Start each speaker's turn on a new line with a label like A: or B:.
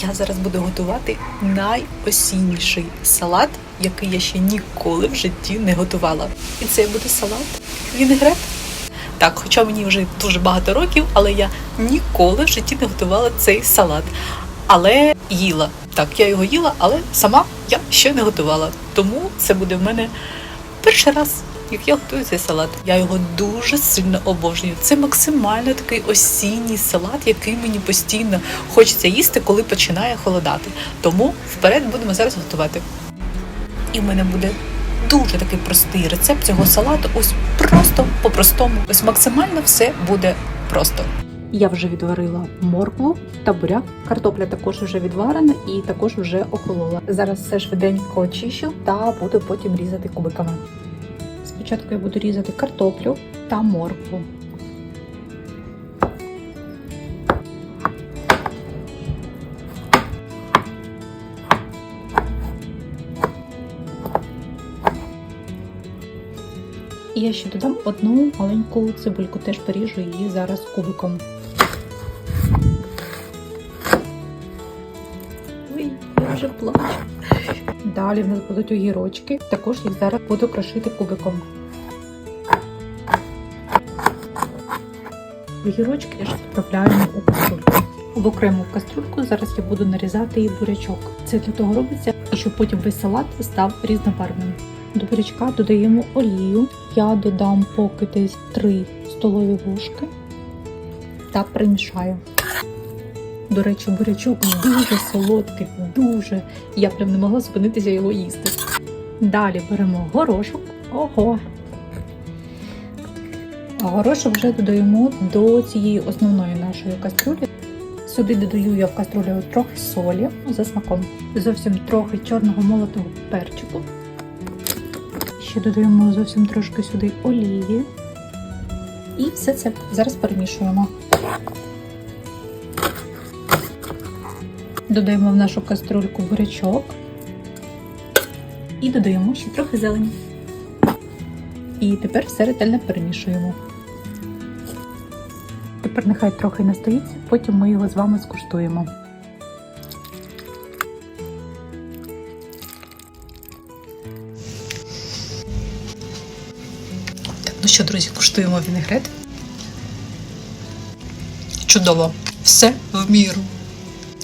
A: Я зараз буду готувати найосінніший салат, який я ще ніколи в житті не готувала. І це буде салат вінегрет. Так, хоча мені вже дуже багато років, але я ніколи в житті не готувала цей салат. Але їла. Так, я його їла, але сама я ще не готувала. Тому це буде в мене перший раз, як я готую цей салат. Я його дуже сильно обожнюю. Це максимально такий осінній салат, який мені постійно хочеться їсти, коли починає холодати. Тому вперед будемо зараз готувати. І в мене буде дуже такий простий рецепт цього салату. Ось просто по-простому. Ось максимально все буде просто. Я вже відварила моркву та буряк. Картопля також вже відварена і також вже охолола. Зараз все швиденько очищу та буду потім різати кубиками. Спочатку я буду різати картоплю та моркву. І я ще додам одну маленьку цибульку, теж поріжу її зараз кубиком. Вже плачу. Далі в нас будуть огірочки. Також їх зараз буду крошити кубиком. Огірочки я ж відправляємо у каструльку. В окрему каструльку зараз я буду нарізати і бурячок. Це для того робиться, щоб потім весь салат став різнобарвним. До бурячка додаємо олію. Я додам поки десь 3 столові ложки та примішаю. До речі, бурячок дуже солодкий, дуже. Я прям не могла зупинитися його їсти. Далі беремо горошок. Ого! Горошок вже додаємо до цієї основної нашої каструлі. Сюди додаю я в каструлю трохи солі за смаком, зовсім трохи чорного молотого перчику. Ще додаємо зовсім трошки сюди олії. І все це зараз перемішуємо. Додаємо в нашу каструльку бурячок і додаємо ще трохи зелені. І тепер все ретельно перемішуємо. Тепер нехай трохи настоїться, потім ми його з вами скуштуємо. Ну що, друзі, куштуємо вінегрет. Чудово! Все в міру.